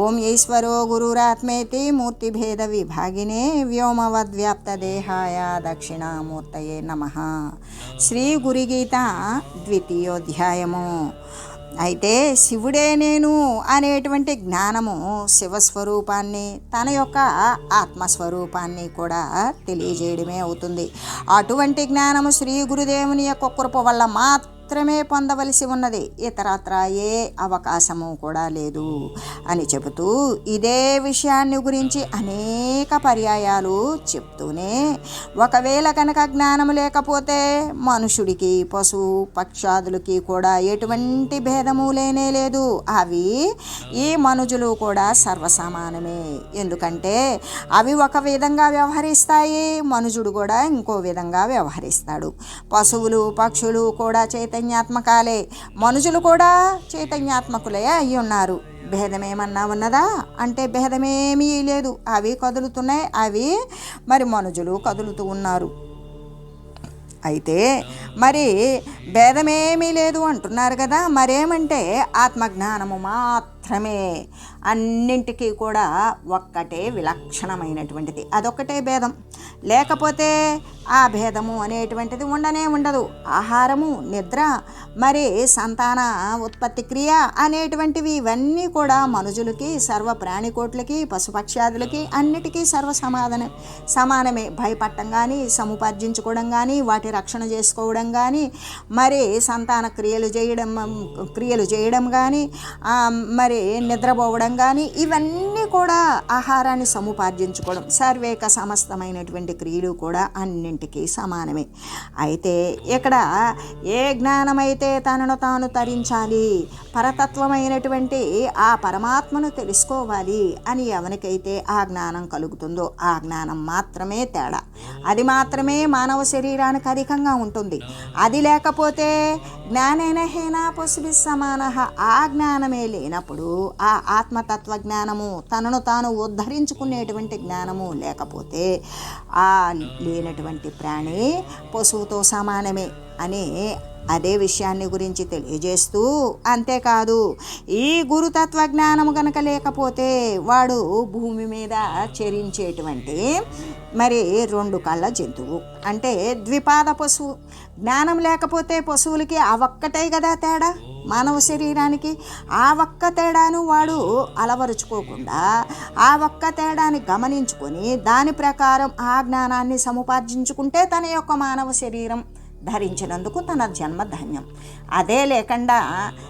ఓం ఈశ్వరో గురురాత్మేతి మూర్తిభేద విభాగినే వ్యోమవద్వ్యాప్తదేహాయ దక్షిణామూర్తయే నమ. శ్రీ గురుగీత ద్వితీయోధ్యాయము. అయితే శివుడే నేను అనేటువంటి జ్ఞానము శివస్వరూపాన్ని తన యొక్క ఆత్మస్వరూపాన్ని కూడా తెలియజేయడమే అవుతుంది. అటువంటి జ్ఞానము శ్రీ గురుదేవుని యొక్క కృప వల్ల మాత్రం మాత్రమే పొందవలసి ఉన్నది. ఇతరత్ర ఏ అవకాశము కూడా లేదు అని చెబుతూ ఇదే విషయాన్ని గురించి అనేక పర్యాయాలు చెప్తూనే ఒకవేళ కనుక జ్ఞానం లేకపోతే మనుషుడికి పశు పక్షాదులకి కూడా ఎటువంటి భేదము లేనే లేదు. అవి ఈ మనుజులు కూడా సర్వసమానమే. ఎందుకంటే అవి ఒక విధంగా వ్యవహరిస్తాయి మనుజుడు కూడా ఇంకో విధంగా వ్యవహరిస్తాడు. పశువులు పక్షులు కూడా చైతన్యాత్మకాలే. మనుషులు కూడా చైతన్యాత్మకులే అయి ఉన్నారు. భేదమేమన్నా ఉన్నదా? అంటే భేదమేమీ లేదు. అవి కదులుతున్నాయి. అవి మరి మనుజులు కదులుతూ ఉన్నారు. అయితే మరి భేదమేమీ లేదు అంటున్నారు కదా. మరేమంటే ఆత్మజ్ఞానము మాత్రమే. అన్నింటికీ కూడా ఒక్కటే విలక్షణమైనటువంటిది. అదొక్కటే భేదం. లేకపోతే ఆ భేదము అనేటువంటిది ఉండనే ఉండదు. ఆహారము నిద్ర మరి సంతాన ఉత్పత్తి క్రియ అనేటువంటివి ఇవన్నీ కూడా మనుజులకి సర్వ ప్రాణికోట్లకి పశుపక్ష్యాదులకి అన్నిటికీ సర్వ సమాధానం సమానమే. భయపడటం కానీ సముపార్జించుకోవడం కానీ వాటి రక్షణ చేసుకోవడం కానీ మరి సంతాన క్రియలు చేయడం క్రియలు చేయడం కానీ మరి నిద్రపోవడం కానీ ఇవన్నీ కూడా ఆహారాన్ని సముపార్జించుకోవడం సర్వేక సమస్తమైనటువంటి క్రియలు కూడా అన్నింటికీ సమానమే. అయితే ఇక్కడ ఏ జ్ఞానమైతే తనను తాను తరించాలి పరతత్వమైనటువంటి ఆ పరమాత్మను తెలుసుకోవాలి అని ఎవరికైతే ఆ జ్ఞానం కలుగుతుందో ఆ జ్ఞానం మాత్రమే తేడా. అది మాత్రమే మానవ శరీరానికి అధికంగా ఉంటుంది. అది లేకపోతే జ్ఞానైన హేనా పశుభి సమాన. ఆ జ్ఞానమే లేనప్పుడు ఆ ఆత్మతత్వ జ్ఞానము తనను తాను ఉద్ధరించుకునేటువంటి జ్ఞానము లేకపోతే ఆ లేనటువంటి ప్రాణి పశువుతో సమానమే అనే అదే విషయాన్ని గురించి తెలియజేస్తూ అంతేకాదు ఈ గురుతత్వ జ్ఞానం గనక లేకపోతే వాడు భూమి మీద చెరించేటువంటి మరి రెండు కళ్ళ జంతువు. అంటే ద్విపాద పశువు. జ్ఞానం లేకపోతే పశువులకి ఆ ఒక్కటే కదా తేడా? మానవ శరీరానికి ఆ ఒక్క తేడాను వాడు అలవరుచుకోకుండా ఆ ఒక్క తేడాని గమనించుకొని దాని ప్రకారం ఆ జ్ఞానాన్ని సముపార్జించుకుంటే తన యొక్క మానవ శరీరం ధరించినందుకు తన జన్మ ధన్యం అదే లేకుండా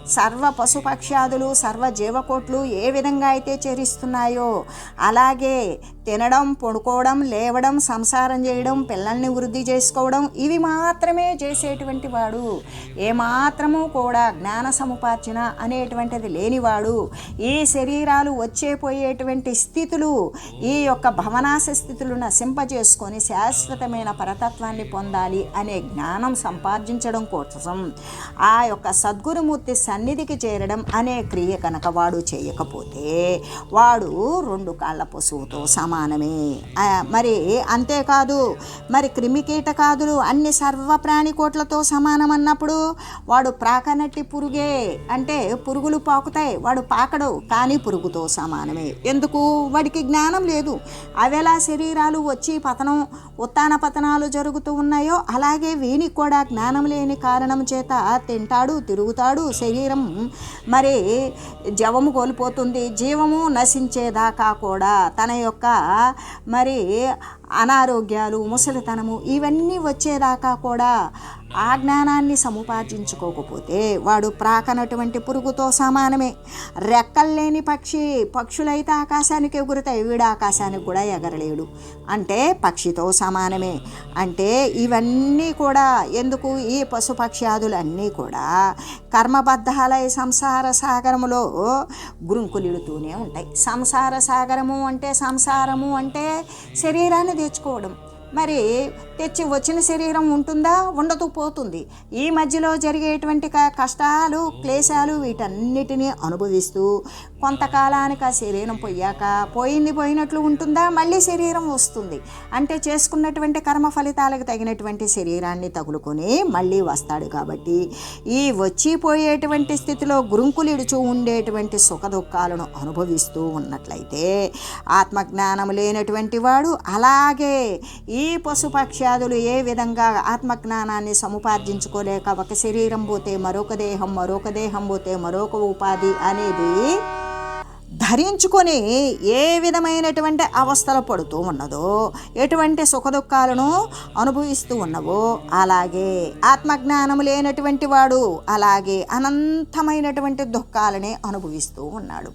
సర్వ పశుపక్ష్యాదులు సర్వ జీవకోట్లు ఏ విధంగా అయితే చేరిస్తున్నాయో అలాగే తినడం పడుకోవడం లేవడం సంసారం చేయడం పిల్లల్ని వృద్ధి చేసుకోవడం ఇవి మాత్రమే చేసేటువంటి వాడు. ఏమాత్రము కూడా జ్ఞాన సముపార్జన అనేటువంటిది లేనివాడు. ఈ శరీరాలు వచ్చే పోయేటువంటి స్థితులు ఈ యొక్క భవనాశ స్థితులు నశింపజేసుకొని శాశ్వతమైన పరతత్వాన్ని పొందాలి అనే జ్ఞానం సంపాదించడం కోసం ఆ యొక్క సద్గురుమూర్తి సన్నిధికి చేరడం అనే క్రియ కనుక వాడు చేయకపోతే వాడు రెండు కాళ్ళ పశువుతో సమానమే మరి అంతేకాదు మరి క్రిమికీటకాదులు అన్ని సర్వ ప్రాణికోట్లతో సమానం అన్నప్పుడు వాడు ప్రాకనట్టి పురుగే. అంటే పురుగులు పాకుతాయి వాడు పాకడు కానీ పురుగుతో సమానమే. ఎందుకు? వాడికి జ్ఞానం లేదు. అవెలా శరీరాలు వచ్చి పతనం ఉత్తాన పతనాలు జరుగుతూ ఉన్నాయో అలాగే వీనికి కూడా జ్ఞానం లేని కారణం చేత తింటాడు తిరుగుతాడు శరీరం. మరి జవము కోల్పోతుంది జీవము నశించేదాకా కూడా తన యొక్క మరి అనారోగ్యాలు ముసలితనము ఇవన్నీ వచ్చేదాకా కూడా ఆ జ్ఞానాన్ని సముపార్జించుకోకపోతే వాడు ప్రాకనటువంటి పురుగుతో సమానమే. రెక్కలు లేని పక్షి పక్షులైతే ఆకాశానికి ఎగురుతాయి వీడు ఆకాశానికి కూడా ఎగరలేడు. అంటే పక్షితో సమానమే. అంటే ఇవన్నీ కూడా ఎందుకు? ఈ పశుపక్ష్యాదులన్నీ కూడా కర్మబద్ధాలై సంసార సాగరములో గురుంకులిడుతూనే ఉంటాయి. సంసార సాగరము అంటే సంసారము అంటే శరీరాన్ని తెచ్చుకోవడం మరి తెచ్చి వచ్చిన శరీరం ఉంటుందా? ఉండదు పోతుంది. ఈ మధ్యలో జరిగేటువంటి కష్టాలు క్లేశాలు వీటన్నిటినీ అనుభవిస్తూ కొంతకాలానికి ఆ శరీరం పోయాక పోయింది పోయినట్లు ఉంటుందా? మళ్ళీ శరీరం వస్తుంది. అంటే చేసుకున్నటువంటి కర్మ ఫలితాలకు తగినటువంటి శరీరాన్ని తగులుకొని మళ్ళీ వస్తాడు కాబట్టి ఈ వచ్చిపోయేటువంటి స్థితిలో గురుంకులిడుచు ఉండేటువంటి సుఖ దుఃఖాలను అనుభవిస్తూ ఉన్నట్లయితే ఆత్మజ్ఞానం లేనటువంటి వాడు అలాగే ఈ పశుపక్షి పశుపక్ష్యాదులు ఏ విధంగా ఆత్మజ్ఞానాన్ని సముపార్జించుకోలేక ఒక శరీరం పోతే మరొక దేహం మరొక దేహం పోతే మరొక ఉపాధి అనేది ధరించుకొని ఏ విధమైనటువంటి అవస్థలు పడుతూ ఉన్నదో ఎటువంటి సుఖదుఖాలను అనుభవిస్తూ ఉన్నవో అలాగే ఆత్మజ్ఞానం లేనటువంటి వాడు అలాగే అనంతమైనటువంటి దుఃఖాలని అనుభవిస్తూ ఉన్నాడు.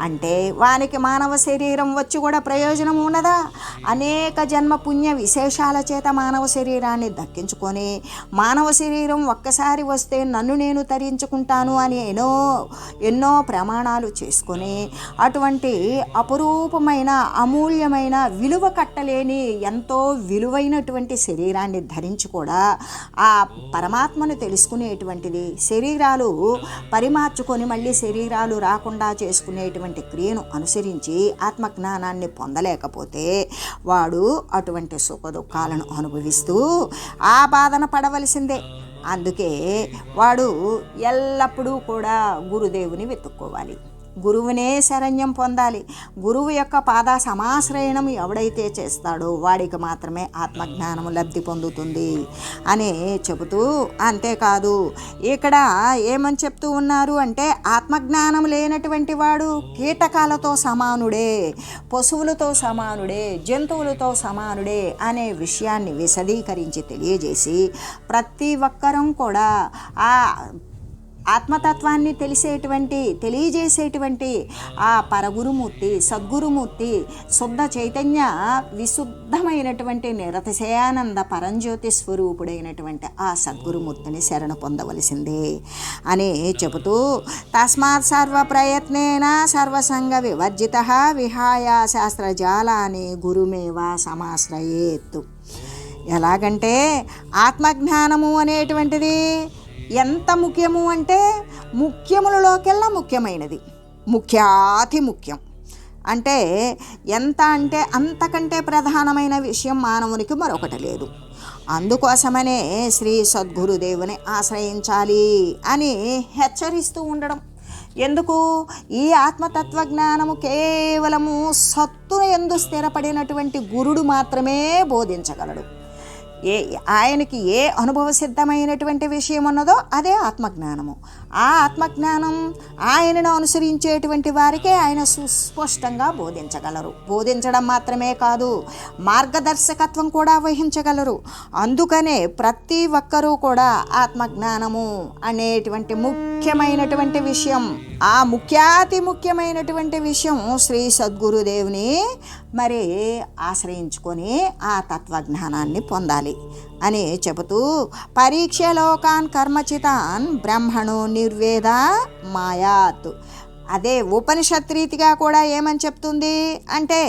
అంటే వానికి మానవ శరీరం వచ్చి కూడా ప్రయోజనం ఉన్నదా? అనేక జన్మ పుణ్య విశేషాల చేత మానవ శరీరాన్ని దక్కించుకొని మానవ శరీరం ఒక్కసారి వస్తే నన్ను నేను తరించుకుంటాను అని ఎన్నో ఎన్నో ప్రమాణాలు చేసుకొని అటువంటి అపురూపమైన అమూల్యమైన విలువ కట్టలేని ఎంతో విలువైనటువంటి శరీరాన్ని ధరించి కూడా ఆ పరమాత్మను తెలుసుకునేటువంటిది. శరీరాలు పరిమార్చుకొని మళ్ళీ శరీరాలు రాకుండా చేసుకునేటువంటి క్రియను అనుసరించి ఆత్మజ్ఞానాన్ని పొందలేకపోతే వాడు అటువంటి సుఖదుఖాలను అనుభవిస్తూ ఆ బాధన పడవలసిందే. అందుకే వాడు ఎల్లప్పుడూ కూడా గురుదేవుని వెతుక్కోవాలి. గురువునే శరణ్యం పొందాలి. గురువు యొక్క పాద సమాశ్రయణం ఎవడైతే చేస్తాడో వాడికి మాత్రమే ఆత్మజ్ఞానం లబ్ధి పొందుతుంది అని చెబుతూ అంతేకాదు ఇక్కడ ఏమని చెప్తూ ఉన్నారు అంటే ఆత్మజ్ఞానం లేనటువంటి వాడు కీటకాలతో సమానుడే పశువులతో సమానుడే జంతువులతో సమానుడే అనే విషయాన్ని విశదీకరించి తెలియజేసి ప్రతి ఒక్కరం కూడా ఆ ఆత్మతత్వాన్ని తెలిసేటువంటి తెలియజేసేటువంటి ఆ పరగురుమూర్తి సద్గురుమూర్తి శుద్ధ చైతన్య విశుద్ధమైనటువంటి నిరతిశయానంద పరంజ్యోతి స్వరూపుడైనటువంటి ఆ సద్గురుమూర్తిని శరణ పొందవలసిందే అని చెబుతూ తస్మాత్ సర్వ ప్రయత్నేన సర్వసంగ వివర్జిత విహాయ శాస్త్రజాలాన్ని గురుమేవా సమాశ్రయేత్తు. ఎలాగంటే ఆత్మజ్ఞానము అనేటువంటిది ఎంత ముఖ్యము అంటే ముఖ్యములలోకెల్లా ముఖ్యమైనది. ముఖ్యాతి ముఖ్యం. అంటే ఎంత అంటే అంతకంటే ప్రధానమైన విషయం మానవునికి మరొకటి లేదు. అందుకోసమనే శ్రీ సద్గురుదేవుని ఆశ్రయించాలి అని హెచ్చరిస్తూ ఉండడం. ఎందుకు? ఈ ఆత్మతత్వ జ్ఞానము కేవలము సత్తును ఎందు స్థిరపడినటువంటి గురుడు మాత్రమే బోధించగలడు. ఏ ఆయనకి ఏ అనుభవ సిద్ధమైనటువంటి విషయం ఉన్నదో అదే ఆత్మజ్ఞానము. ఆ ఆత్మజ్ఞానం ఆయనను అనుసరించేటువంటి వారికే ఆయన సుస్పష్టంగా బోధించగలరు. బోధించడం మాత్రమే కాదు మార్గదర్శకత్వం కూడా వహించగలరు. అందుకనే ప్రతి ఒక్కరూ కూడా ఆత్మజ్ఞానము అనేటువంటి ముఖ్యమైనటువంటి విషయం ఆ ముఖ్యాతి ముఖ్యమైనటువంటి విషయం శ్రీ సద్గురుదేవుని మరి ఆశ్రయించుకొని ఆ తత్వజ్ఞానాన్ని పొందాలి అని చెబుతూ పరీక్ష లోకాన్ కర్మచితాన్ బ్రహ్మణు నిర్వేద మాయాత్. అదే ఉపనిషత్ రీతిగా కూడా ఏమని చెప్తుంది అంటే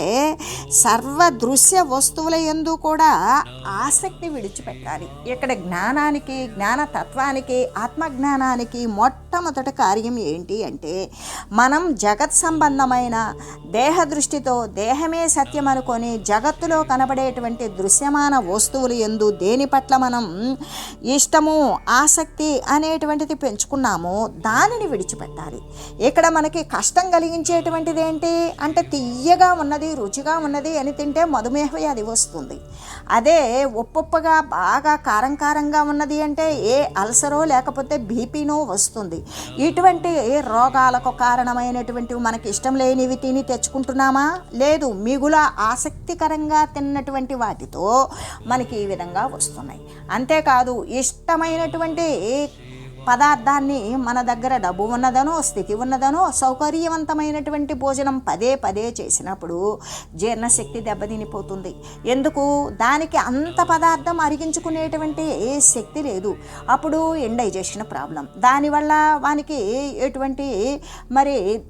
సర్వ దృశ్య వస్తువుల ఎందు కూడా ఆసక్తి విడిచిపెట్టాలి. ఇక్కడ జ్ఞానానికి జ్ఞానతత్వానికి ఆత్మజ్ఞానానికి మొట్టమొదటి కార్యం ఏంటి అంటే మనం జగత్ సంబంధమైన దేహ దృష్టితో దేహమే సత్యం అనుకొని జగత్తులో కనబడేటువంటి దృశ్యమాన వస్తువులు ఎందు దేని పట్ల మనం ఇష్టము ఆసక్తి అనేటువంటిది పెంచుకున్నామో దానిని విడిచిపెట్టాలి. ఇక్కడ మనకి కష్టం కలిగించేటువంటిది ఏంటి? అంటే తీయగా ఉన్నది రుచిగా ఉన్నది అని తింటే మధుమేహ వ్యాధి వస్తుంది. అదే ఉప్పుప్పగా బాగా కారం కారంగా ఉన్నది అంటే ఏ అల్సరో లేకపోతే బీపీనో వస్తుంది. ఇటువంటి రోగాలకు కారణమైనటువంటివి మనకి ఇష్టం లేనివి తిని తెచ్చుకుంటున్నామా? లేదు. మిగుల ఆసక్తికరంగా తిన్నటువంటి వాటితో మనకి ఈ విధంగా వస్తున్నాయి. అంతేకాదు ఇష్టమైనటువంటి పదార్థాన్ని మన దగ్గర డబ్బు ఉన్నదనో స్థితి ఉన్నదనో సౌకర్యవంతమైనటువంటి భోజనం పదే పదే చేసినప్పుడు జీర్ణశక్తి దెబ్బతినిపోతుంది. ఎందుకు? దానికి అంత పదార్థం అరిగించుకునేటువంటి శక్తి లేదు. అప్పుడు ఇండైజెషన్ ప్రాబ్లం. దానివల్ల వానికి ఎటువంటి మరి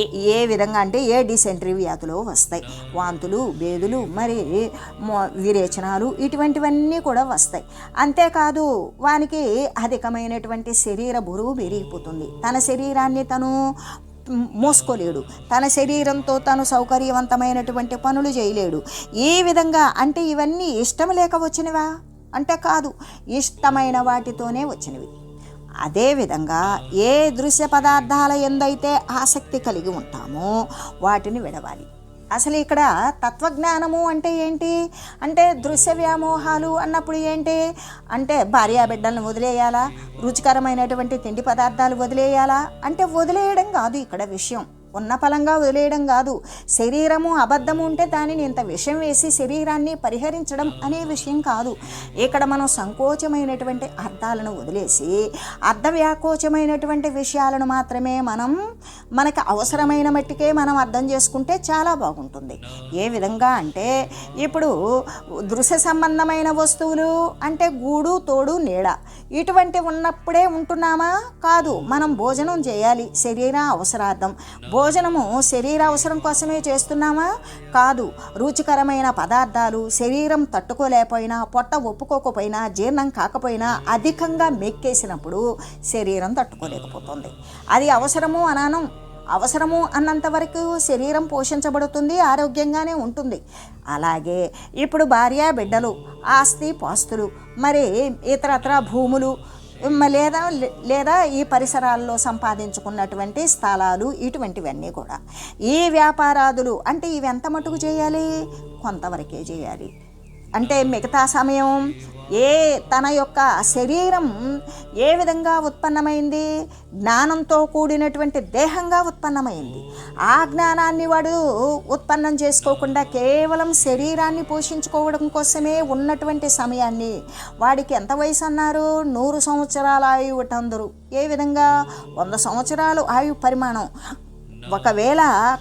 ఏ ఏ విధంగా అంటే ఏ డిసెంట్రీ వ్యాధులు వస్తాయి? వాంతులు బేదులు మరి విరేచనాలు ఇటువంటివన్నీ కూడా వస్తాయి. అంతేకాదు వానికి అధికమైనటువంటి శరీర బరువు పెరిగిపోతుంది తన శరీరాన్ని తను మోసుకోలేడు. తన శరీరంతో తను సౌకర్యవంతమైనటువంటి పనులు చేయలేడు. ఏ విధంగా అంటే ఇవన్నీ ఇష్టం లేక వచ్చినవా? అంటే కాదు ఇష్టమైన వాటితోనే వచ్చినవి. అదేవిధంగా ఏ దృశ్య పదార్థాల ఎందైతే ఆసక్తి కలిగి ఉంటామో వాటిని విడవాలి. అసలు ఇక్కడ తత్వజ్ఞానము అంటే ఏంటి? అంటే దృశ్య వ్యామోహాలు అన్నప్పుడు ఏంటి? అంటే భార్యా బిడ్డలను వదిలేయాలా? రుచికరమైనటువంటి తిండి పదార్థాలు వదిలేయాలా? అంటే వదిలేయడం కాదు ఇక్కడ విషయం. ఉన్న ఫలంగా వదిలేయడం కాదు. శరీరము అబద్ధము ఉంటే దానిని ఇంత విషం వేసి శరీరాన్ని పరిహరించడం అనే విషయం కాదు. ఇక్కడ మనం సంకోచమైనటువంటి అర్థాలను వదిలేసి అర్థవ్యాకోచమైనటువంటి విషయాలను మాత్రమే మనం మనకి అవసరమైన మట్టికే మనం అర్థం చేసుకుంటే చాలా బాగుంటుంది. ఏ విధంగా అంటే ఇప్పుడు దృశ్య సంబంధమైన వస్తువులు అంటే గూడు తోడు నీడ ఇటువంటి ఉన్నప్పుడే ఉంటున్నామా? కాదు. మనం భోజనం చేయాలి. శరీర అవసరార్థం. భోజనము శరీర అవసరం కోసమే చేస్తున్నామా? కాదు. రుచికరమైన పదార్థాలు శరీరం తట్టుకోలేకపోయినా పొట్ట ఒప్పుకోకపోయినా జీర్ణం కాకపోయినా అధికంగా మెక్కేసినప్పుడు శరీరం తట్టుకోలేకపోతుంది. అది అవసరము అనానం. అవసరము అన్నంత వరకు శరీరం పోషించబడుతుంది ఆరోగ్యంగానే ఉంటుంది. అలాగే ఇప్పుడు భార్య బిడ్డలు ఆస్తి పాస్తులు మరి ఇతరత్ర భూములు లేదా లేదా ఈ పరిసరాల్లో సంపాదించుకున్నటువంటి స్థలాలు ఇటువంటివన్నీ కూడా. ఈ వ్యాపారాదులు అంటే ఇవి ఎంత మటుకు చేయాలి? కొంతవరకే చేయాలి. అంటే మిగతా సమయం ఏ తన యొక్క శరీరం ఏ విధంగా ఉత్పన్నమైంది? జ్ఞానంతో కూడినటువంటి దేహంగా ఉత్పన్నమైంది. ఆ జ్ఞానాన్ని వాడు ఉత్పన్నం చేసుకోకుండా కేవలం శరీరాన్ని పోషించుకోవడం కోసమే ఉన్నటువంటి సమయాన్ని వాడికి ఎంత వయసు అన్నారు? నూరు సంవత్సరాల ఆయువు అందరూ ఏ విధంగా? వంద సంవత్సరాలు ఆయు పరిమాణం. ఒకవేళ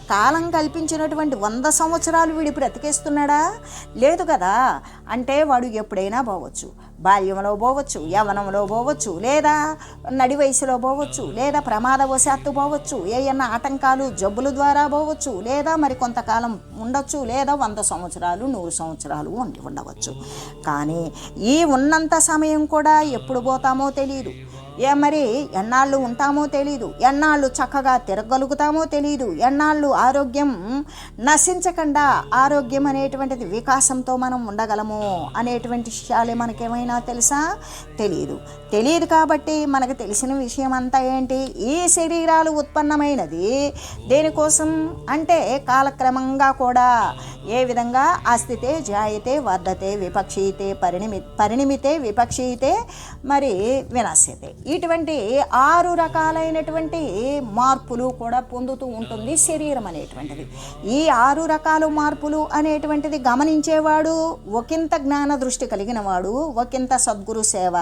కాలం కల్పించినటువంటి వంద సంవత్సరాలు వీడి బ్రతికేస్తున్నాడా లేదు కదా. అంటే వాడు ఎప్పుడైనా పోవచ్చు. బాల్యంలో పోవచ్చు యవనంలో పోవచ్చు లేదా నడి వయసులో పోవచ్చు లేదా ప్రమాదవశాత్తు పోవచ్చు ఏయన్నా ఆటంకాలు జబ్బుల ద్వారా పోవచ్చు లేదా మరి కొంతకాలం ఉండొచ్చు లేదా వంద సంవత్సరాలు నూరు సంవత్సరాలు ఉండి ఉండవచ్చు. కానీ ఈ ఉన్నంత సమయం కూడా ఎప్పుడు పోతామో తెలియదు ఏ మరి ఎన్నాళ్ళు ఉంటామో తెలీదు ఎన్నాళ్ళు చక్కగా తిరగలుగుతామో తెలియదు ఎన్నాళ్ళు ఆరోగ్యం నశించకుండా ఆరోగ్యం అనేటువంటిది వికాసంతో మనం ఉండగలము అనేటువంటి విషయాలే మనకేమైనా తెలుసా? తెలియదు తెలియదు కాబట్టి మనకు తెలిసిన విషయం అంతా ఏంటి? ఈ శరీరాలు ఉత్పన్నమైనది దేనికోసం అంటే కాలక్రమంగా కూడా ఏ విధంగా అస్థితే జాయితే వర్ధతే విపక్షీతే పరిణిమి పరిణిమితే విపక్షీతే మరి వినశ్యతే. ఇటువంటి ఆరు రకాలైనటువంటి మార్పులు కూడా పొందుతూ ఉంటుంది శరీరం అనేటువంటిది. ఈ ఆరు రకాల మార్పులు అనేటువంటిది గమనించేవాడు ఒకంత జ్ఞాన దృష్టి కలిగిన వాడు ఒకంత సద్గురు సేవ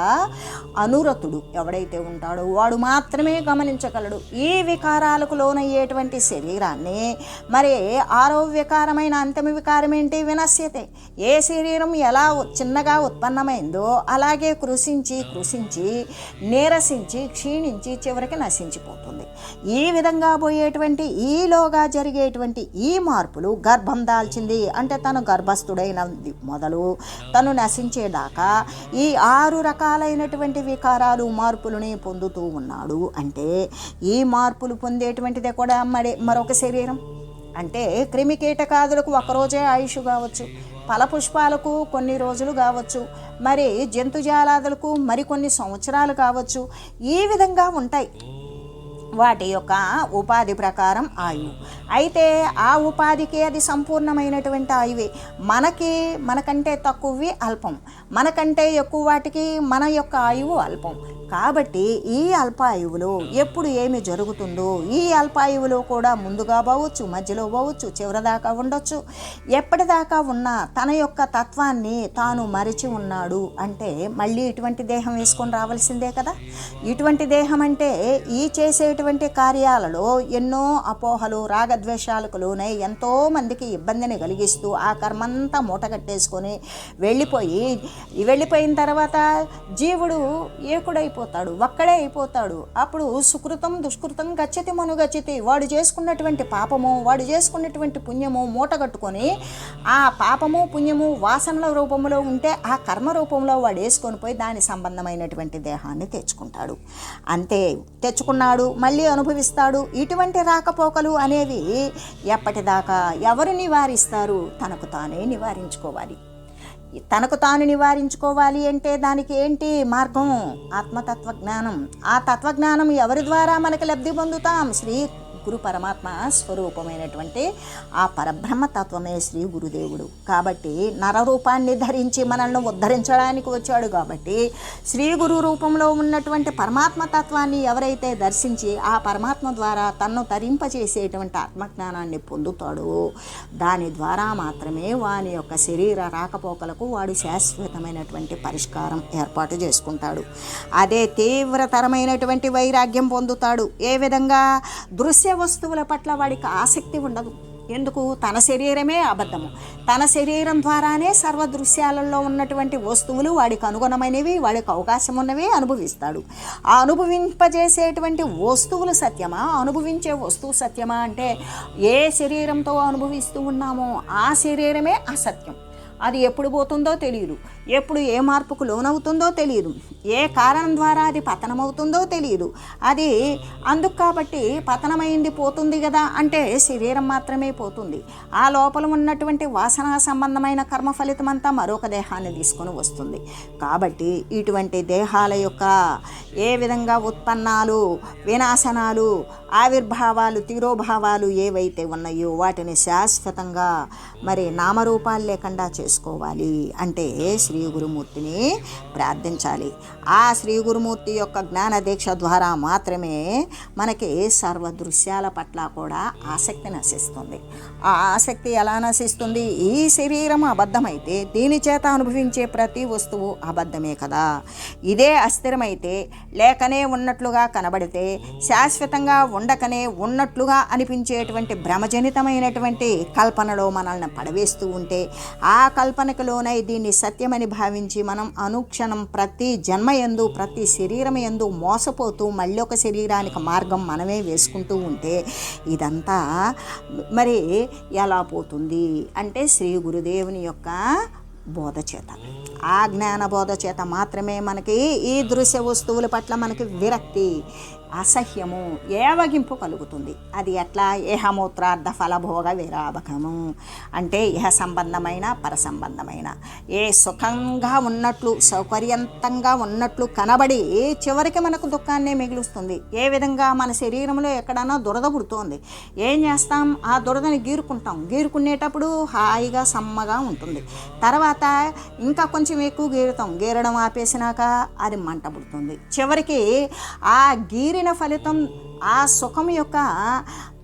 అనురతుడు ఎవడైతే ఉంటాడో వాడు మాత్రమే గమనించగలడు. ఈ వికారాలకు లోనయ్యేటువంటి శరీరాన్ని? మరి ఆరో వికారమైన అంతిమ వికారం ఏంటి? వినశ్యతే. ఏ శరీరం ఎలా చిన్నగా ఉత్పన్నమైందో అలాగే కృషించి కృషించి నీరసించి క్షీణించి చివరికి నశించిపోతుంది. ఈ విధంగా పోయేటువంటి ఈలోగా జరిగేటువంటి ఈ మార్పులు గర్భం దాల్చింది. అంటే తను గర్భస్థుడైన మొదలు తను నశించేదాకా ఈ ఆరు రకాలైనటువంటి వికారాలు మార్పులని పొందుతూ ఉన్నాడు. అంటే ఈ మార్పులు పొందేటువంటిదే కూడా మరి మరొక శరీరం. అంటే క్రిమి కీటకాదులకు ఒకరోజే ఆయుష్ కావచ్చు ఫలపుష్పాలకు కొన్ని రోజులు కావచ్చు మరి జంతుజాలాదులకు మరికొన్ని సంవత్సరాలు కావచ్చు ఈ విధంగా ఉంటాయి. వాటి యొక్క ఉపాధి ప్రకారం ఆయువు అయితే ఆ ఉపాధికి అది సంపూర్ణమైనటువంటి ఆయువే. మనకి మనకంటే తక్కువవి అల్పం. మనకంటే ఎక్కువ వాటికి మన యొక్క ఆయువు అల్పం. కాబట్టి ఈ అల్పాయువులో ఎప్పుడు ఏమి జరుగుతుందో ఈ అల్పాయువులో కూడా ముందుగా పోవచ్చు మధ్యలో పోవచ్చు చివరిదాకా ఉండొచ్చు. ఎప్పటిదాకా ఉన్నా తన యొక్క తత్వాన్ని తాను మరిచి ఉన్నాడు అంటే మళ్ళీ ఇటువంటి దేహం వేసుకొని రావాల్సిందే కదా. ఇటువంటి దేహం అంటే ఈ చేసేటువంటి చేసేటువంటి కార్యాలలో ఎన్నో అపోహలు రాగద్వేషాలకు లోనై ఎంతోమందికి ఇబ్బందిని కలిగిస్తూ ఆ కర్మంతా మూటగట్టేసుకొని వెళ్ళిపోయి వెళ్ళిపోయిన తర్వాత జీవుడు ఏకుడైపోతాడు ఒక్కడే అయిపోతాడు. అప్పుడు సుకృతం దుష్కృతం గచ్చతి మను గచ్చతి వాడు చేసుకున్నటువంటి పాపము వాడు చేసుకున్నటువంటి పుణ్యము మూటగట్టుకొని ఆ పాపము పుణ్యము వాసనల రూపంలో ఉంటే ఆ కర్మ రూపంలో వాడు వేసుకొని పోయి దాని సంబంధమైనటువంటి దేహాన్ని తెచ్చుకుంటాడు. అంతే తెచ్చుకున్నాడు మళ్ళీ మళ్ళీ అనుభవిస్తాడు. ఇటువంటి రాకపోకలు అనేవి ఎప్పటిదాకా ఎవరు నివారిస్తారు? తనకు తానే నివారించుకోవాలి. తనకు తాను నివారించుకోవాలి అంటే దానికి ఏంటి మార్గం? ఆత్మతత్వ జ్ఞానం ఆ తత్వజ్ఞానం ఎవరి ద్వారా మనకి లబ్ధి పొందుతాం? శ్రీ గురు పరమాత్మ స్వరూపమైనటువంటి ఆ పరబ్రహ్మ తత్వమే శ్రీ గురుదేవుడు. కాబట్టి నరరూపాన్ని ధరించి మనల్ని ఉద్ధరించడానికి వచ్చాడు కాబట్టి శ్రీ గురు రూపంలో ఉన్నటువంటి పరమాత్మ తత్వాన్ని ఎవరైతే దర్శించి ఆ పరమాత్మ ద్వారా తన్ను తరింపచేసేటువంటి ఆత్మజ్ఞానాన్ని పొందుతాడో దాని ద్వారా మాత్రమే వాని యొక్క శరీర రాకపోకలకు వాడు శాశ్వతమైనటువంటి పరిష్కారం ఏర్పాటు చేసుకుంటాడు. అదే తీవ్రతరమైనటువంటి వైరాగ్యం పొందుతాడు. ఏ విధంగా దృశ్య వస్తువుల పట్ల వాడికి ఆసక్తి ఉండదు. ఎందుకు? తన శరీరమే అబద్ధము. తన శరీరం ద్వారానే సర్వ దృశ్యాలలో ఉన్నటువంటి వస్తువులు వాడికి అనుగుణమైనవి వాడికి అవకాశం ఉన్నవి అనుభవిస్తాడు. ఆ అనుభవింపజేసేటువంటి వస్తువులు సత్యమా? అనుభవించే వస్తువు సత్యమా అంటే ఏ శరీరంతో అనుభవిస్తూ ఉన్నామో ఆ శరీరమే అసత్యం. అది ఎప్పుడు పోతుందో తెలియదు. ఎప్పుడు ఏ మార్పుకు లోనవుతుందో తెలియదు. ఏ కారణం ద్వారా అది పతనమవుతుందో తెలియదు. అది అందుకు కాబట్టి పతనమైంది పోతుంది కదా అంటే శరీరం మాత్రమే పోతుంది. ఆ లోపల ఉన్నటువంటి వాసన సంబంధమైన కర్మ ఫలితం అంతా మరొక దేహాన్ని తీసుకొని వస్తుంది. కాబట్టి ఇటువంటి దేహాల యొక్క ఏ విధంగా ఉత్పన్నాలు వినాశనాలు ఆవిర్భావాలు తిరోభావాలు ఏవైతే ఉన్నాయో వాటిని శాశ్వతంగా మరి నామరూపాలు లేకుండా చేసుకోవాలి. అంటే శ్రీ గురుమూర్తిని ప్రార్థించాలి. ఆ శ్రీ గురుమూర్తి యొక్క జ్ఞాన దీక్ష ద్వారా మాత్రమే మనకి సర్వ దృశ్యాల పట్ల కూడా ఆసక్తి నశిస్తుంది. ఆ ఆసక్తి ఎలా నశిస్తుంది? ఈ శరీరం అబద్ధమైతే దీని చేత అనుభవించే ప్రతి వస్తువు అబద్ధమే కదా. ఇదే అస్థిరమైతే లేకనే ఉన్నట్లుగా కనబడితే శాశ్వతంగా ఉండకనే ఉన్నట్లుగా అనిపించేటువంటి భ్రమజనితమైనటువంటి కల్పనలో మనల్ని పడవేస్తూ ఉంటే ఆ కల్పనకు లోనై దీన్ని సత్యమని భావించి మనం అనుక్షణం ప్రతి జన్మ ఎందు ప్రతి శరీరం ఎందు మోసపోతూ మళ్ళీ ఒక శరీరానికి మార్గం మనమే వేసుకుంటూ ఉంటే ఇదంతా మరి ఎలా పోతుంది అంటే శ్రీ గురుదేవుని యొక్క బోధ చేత. ఆ జ్ఞాన బోధ చేత మాత్రమే మనకి ఈ దృశ్య వస్తువుల పట్ల మనకి విరక్తి అసహ్యము ఏవగింపు కలుగుతుంది. అది ఎట్లా? ఏహమూత్రార్థ ఫలభోగ విరాభకము. అంటే ఇహ సంబంధమైన పరసంబంధమైన. ఏ సుఖంగా ఉన్నట్లు సౌకర్యంతంగా ఉన్నట్లు కనబడి చివరికి మనకు దుఃఖాన్నే మిగులుస్తుంది. ఏ విధంగా మన శరీరంలో ఎక్కడన్నా దురద పుడుతోంది. ఏం చేస్తాం? ఆ దురదని గీరుకుంటాం. గీరుకునేటప్పుడు హాయిగా సమ్మగా ఉంటుంది. తర్వాత ఇంకా కొంచెం ఎక్కువ గీరుతాం. గీరడం ఆపేసినాక అది మంట పుడుతుంది. చివరికి ఆ గీరిన ఫలితం ఆ సుఖం యొక్క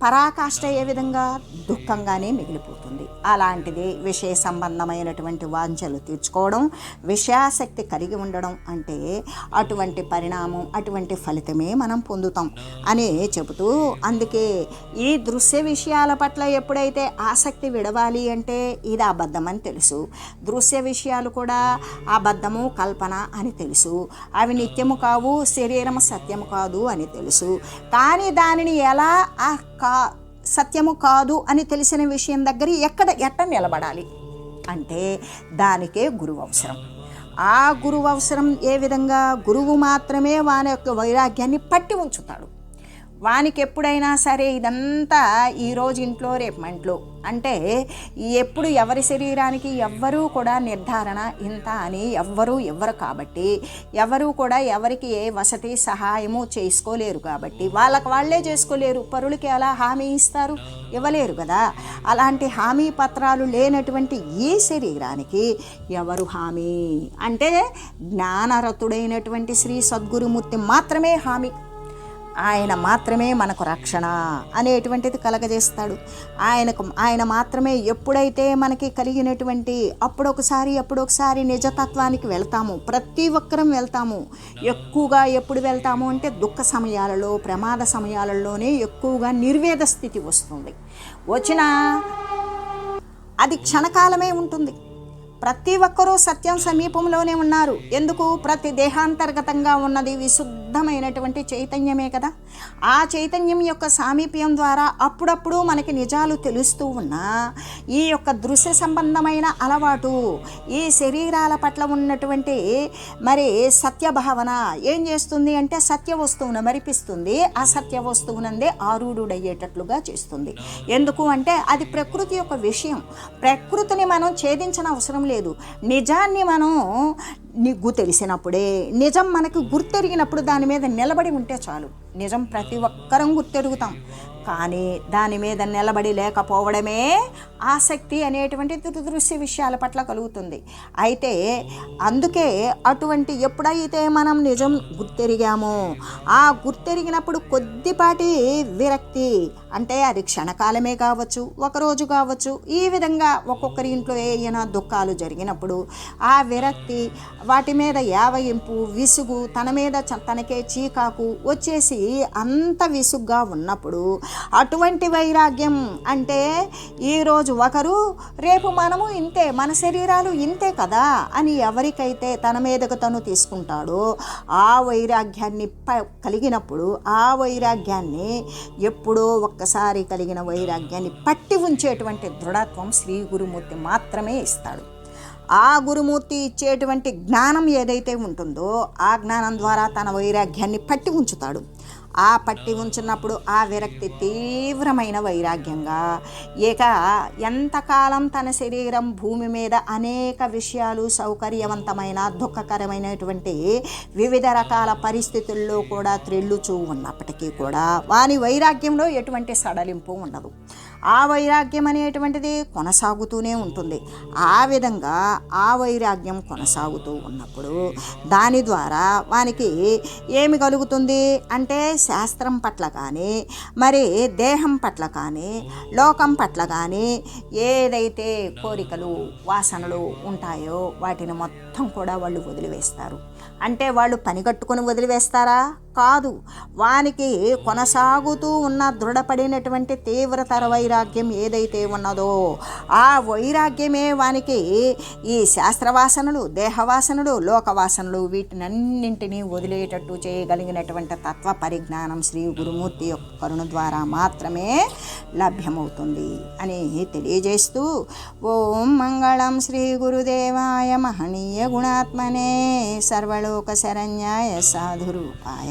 పరాకాష్ట ఏ విధంగా? దుఃఖంగానే మిగిలిపోతుంది. అలాంటిది విషయ సంబంధమైనటువంటి వాంఛలు తీర్చుకోవడం విషయాసక్తి కలిగి ఉండడం అంటే అటువంటి పరిణామం అటువంటి ఫలితమే మనం పొందుతాం అని చెబుతూ అందుకే ఈ దృశ్య విషయాల పట్ల ఎప్పుడైతే ఆసక్తి విడవాలి అంటే ఇది అబద్ధమని తెలుసు. దృశ్య విషయాలు కూడా అబద్ధము కల్పన అని తెలుసు. అవి నిత్యము కావు శరీరము సత్యము కాదు అని తెలుసు. కానీ దానిని ఎలా కా సత్యము కాదు అని తెలిసిన విషయం దగ్గర ఎక్కడ ఎట్ట నిలబడాలి? అంటే దానికే గురువు అవసరం ఆ గురువు అవసరం ఏ విధంగా? గురువు మాత్రమే వాని యొక్క వైరాగ్యాన్ని పట్టి ఉంచుతాడు. వానికి ఎప్పుడైనా సరే ఇదంతా ఈరోజు ఇంట్లో రేపు మంట్లో అంటే ఎప్పుడు ఎవరి శరీరానికి ఎవ్వరూ కూడా నిర్ధారణ ఇంత అని ఎవ్వరూ ఇవ్వరు కాబట్టి ఎవరూ కూడా ఎవరికి ఏ వసతి సహాయము చేసుకోలేరు కాబట్టి వాళ్ళకి వాళ్ళే చేసుకోలేరు. పరులకి ఎలా హామీ ఇస్తారు? ఇవ్వలేరు కదా. అలాంటి హామీ పత్రాలు లేనటువంటి ఈ శరీరానికి ఎవరు హామీ? అంటే జ్ఞానరతుడైనటువంటి శ్రీ సద్గురుమూర్తి మాత్రమే హామీ ఆయన మాత్రమే మనకు రక్షణ అనేటువంటిది కలగజేస్తాడు. ఆయనకు ఆయన మాత్రమే ఎప్పుడైతే మనకి కలిగినటువంటి అప్పుడొకసారి అప్పుడొకసారి నిజతత్వానికి వెళ్తాము ప్రతి ఒక్కరం వెళ్తాము. ఎక్కువగా ఎప్పుడు వెళ్తాము అంటే దుఃఖ సమయాలలో ప్రమాద సమయాలలోనే ఎక్కువగా నిర్వేద స్థితి వస్తుంది. వచ్చిన అది క్షణకాలమే ఉంటుంది. ప్రతి ఒక్కరూ సత్యం సమీపంలోనే ఉన్నారు. ఎందుకు? ప్రతి దేహాంతర్గతంగా ఉన్నది విశుద్ధమైనటువంటి చైతన్యమే కదా. ఆ చైతన్యం యొక్క సామీప్యం ద్వారా అప్పుడప్పుడు మనకి నిజాలు తెలుస్తూ ఉన్నా ఈ యొక్క దృశ్య సంబంధమైన అలవాటు ఈ శరీరాల పట్ల ఉన్నటువంటి మరి సత్యభావన ఏం చేస్తుంది అంటే సత్య వస్తువును మరిపిస్తుంది. అసత్య వస్తువునందే ఆరూఢుడయ్యేటట్లుగా చేస్తుంది. ఎందుకు అంటే అది ప్రకృతి యొక్క విషయం. ప్రకృతిని మనం ఛేదించిన అవసరం లేదు. నిజాన్ని మనం నీకు తెలిసినప్పుడే నిజం మనకు గుర్తెరిగినప్పుడు దాని మీద నిలబడి ఉంటే చాలు. నిజం ప్రతి ఒక్కరం గుర్తెరుగుతాం. కానీ దాని మీద నిలబడి లేకపోవడమే ఆసక్తి అనేటువంటి దురదృశ్య విషయాల పట్ల కలుగుతుంది. అయితే అందుకే అటువంటి ఎప్పుడైతే మనం నిజం గుర్తెరిగామో ఆ గుర్తెరిగినప్పుడు కొద్దిపాటి విరక్తి అంటే అది క్షణకాలమే కావచ్చు ఒకరోజు కావచ్చు ఈ విధంగా ఒక్కొక్కరి ఇంట్లో ఏమైనా దుఃఖాలు జరిగినప్పుడు ఆ విరక్తి వాటి మీద యావయింపు విసుగు తన మీద తనకే చీకాకు వచ్చేసి అంత విసుగ్గా ఉన్నప్పుడు అటువంటి వైరాగ్యం అంటే ఈరోజు ఒకరు రేపు మనము ఇంతే మన శరీరాలు ఇంతే కదా అని ఎవరికైతే తన మీదకు తను తీసుకుంటాడో ఆ వైరాగ్యాన్ని ప కలిగినప్పుడు ఆ వైరాగ్యాన్ని ఎప్పుడో ఒక్కసారి కలిగిన వైరాగ్యాన్ని పట్టి ఉంచేటువంటి దృఢత్వం శ్రీ గురుమూర్తి మాత్రమే ఇస్తాడు. ఆ గురుమూర్తి ఇచ్చేటువంటి జ్ఞానం ఏదైతే ఉంటుందో ఆ జ్ఞానం ద్వారా తన వైరాగ్యాన్ని పట్టి ఉంచుతాడు. ఆ పట్టి ఉంచినప్పుడు ఆ విరక్తి తీవ్రమైన వైరాగ్యంగా ఇక ఎంతకాలం తన శరీరం భూమి మీద అనేక విషయాలు సౌకర్యవంతమైన దుఃఖకరమైనటువంటి వివిధ రకాల పరిస్థితుల్లో కూడా త్రిల్లుచూ ఉన్నప్పటికీ కూడా వాని వైరాగ్యంలో ఎటువంటి సడలింపు ఉండదు. ఆ వైరాగ్యం అనేటువంటిది కొనసాగుతూనే ఉంటుంది. ఆ విధంగా ఆ వైరాగ్యం కొనసాగుతూ ఉన్నప్పుడు దాని ద్వారా వానికి ఏమి కలుగుతుంది? అంటే శాస్త్రం పట్ల కానీ మరి దేహం పట్ల కానీ లోకం పట్ల కానీ ఏదైతే కోరికలు వాసనలు ఉంటాయో వాటిని మొత్తం కూడా వాళ్ళు వదిలివేస్తారు. అంటే వాళ్ళు పని కట్టుకొని వదిలివేస్తారా? కాదు. వానికి కొనసాగుతూ ఉన్న దృఢపడినటువంటి తీవ్రతర వైరాగ్యం ఏదైతే ఉన్నదో ఆ వైరాగ్యమే వానికి ఈ శాస్త్రవాసనలు దేహవాసనలు లోకవాసనలు వీటినన్నింటినీ వదిలేటట్టు చేయగలిగినటువంటి తత్వ పరిజ్ఞానం శ్రీ గురుమూర్తి యొక్క కరుణ ద్వారా మాత్రమే లభ్యమవుతుంది అని తెలియజేస్తూ ఓం మంగళం శ్రీ గురుదేవాయ మహనీయ గుణాత్మనే సర్వలోక శరణ్యాయ సాధురూపాయ